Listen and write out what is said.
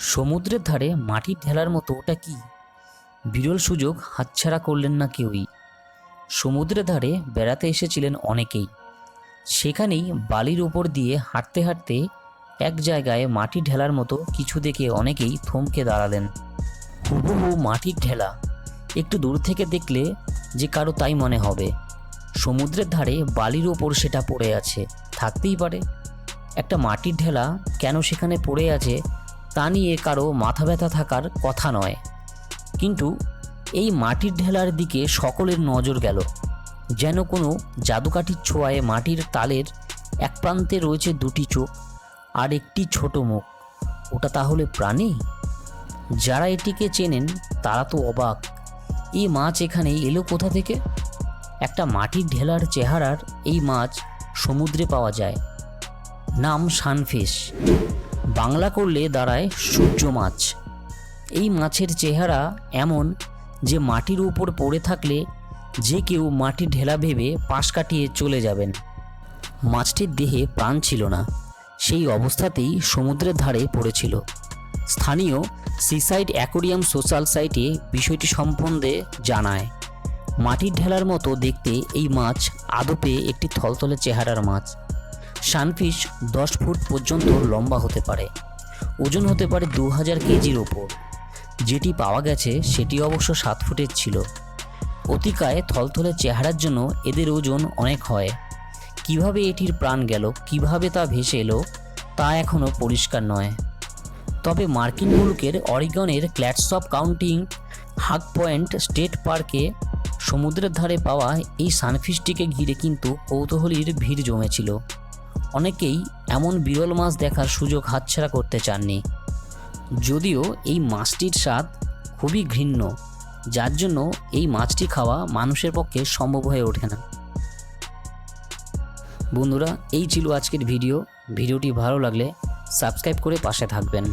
সমুদ্রের ধারে মাটির ঢেলার মতো, ওটা কি? বিরল সুযোগ, হাতছাড়া করলেন না কেউই। সমুদ্রের ধারে বেড়াতে এসেছিলেন অনেকেই। সেখানেই বালির ওপর দিয়ে হাঁটতে হাঁটতে এক জায়গায় মাটির ঢেলার মতো কিছু দেখে অনেকেই থমকে দাঁড়ালেন। হুবহু মাটির ঢেলা। একটু দূর থেকে দেখলে যে কারও তাই মনে হবে। সমুদ্রের ধারে বালির ওপর সেটা পড়ে আছে। থাকতেই পারে। একটা মাটির ঢেলা কেন সেখানে পড়ে আছে তা নিয়ে কারও মাথা ব্যথা থাকার কথা নয়। কিন্তু এই মাটির ঢেলার দিকে সকলের নজর গেল। যেন কোনো জাদুকাঠির ছোঁয়ায় মাটির তালের এক প্রান্তে রয়েছে দুটি চোখ আর একটি ছোট মুখ। ওটা তাহলে প্রাণী? যারা এটিকে চেনেন তারা তো অবাক। এই মাছ এখানে এলো কোথা থেকে? একটা মাটির ঢেলার চেহারার এই মাছ সমুদ্রে পাওয়া যায়। নাম সানফিশ। বাংলা করলে দাঁড়ায় সূর্য মাছ। এই মাছের চেহারা এমন যে মাটির উপর পড়ে থাকলে যে কেউ মাটির ঢেলা ভেবে পাশ কাটিয়ে চলে যাবেন। মাছটির দেহে প্রাণ ছিল না, সেই অবস্থাতেই সমুদ্রের ধারে পড়েছিল। স্থানীয় সিসাইড অ্যাকোরিয়াম সোশ্যাল সাইটে বিষয়টি সম্বন্ধে জানায়, মাটির ঢেলার মতো দেখতে এই মাছ আদপে একটি থলথলে চেহারার মাছ। সানফিশ দশ ফুট পর্যন্ত লম্বা হতে পারে। ওজন হতে পারে দু হাজার কেজির ওপর। যেটি পাওয়া গেছে সেটি অবশ্য সাত ফুটের ছিল। অতিকায় থলথলে চেহারার জন্য এদের ওজন অনেক হয়। কীভাবে এটির প্রাণ গেল, কীভাবে তা ভেসে এলো, তা এখনও পরিষ্কার নয়। তবে মার্কিন মুলুকের অরিগনের Clatsop County Hug Point State পার্কে সমুদ্রের ধারে পাওয়া এই সানফিশটিকে ঘিরে কিন্তু কৌতূহলীর ভিড় জমেছিল। অনেকেই এমন বিরল মাছ দেখার সুযোগ হাতছাড়া করতে চাননি। যদিও এই মাছটির স্বাদ খুবই ঘৃণ্য, যার জন্য এই মাছটি খাওয়া মানুষের পক্ষে সম্ভব হয়ে ওঠে না। বন্ধুরা, এই ছিল আজকের ভিডিও। ভিডিওটি ভালো লাগলে সাবস্ক্রাইব করে পাশে থাকবেন।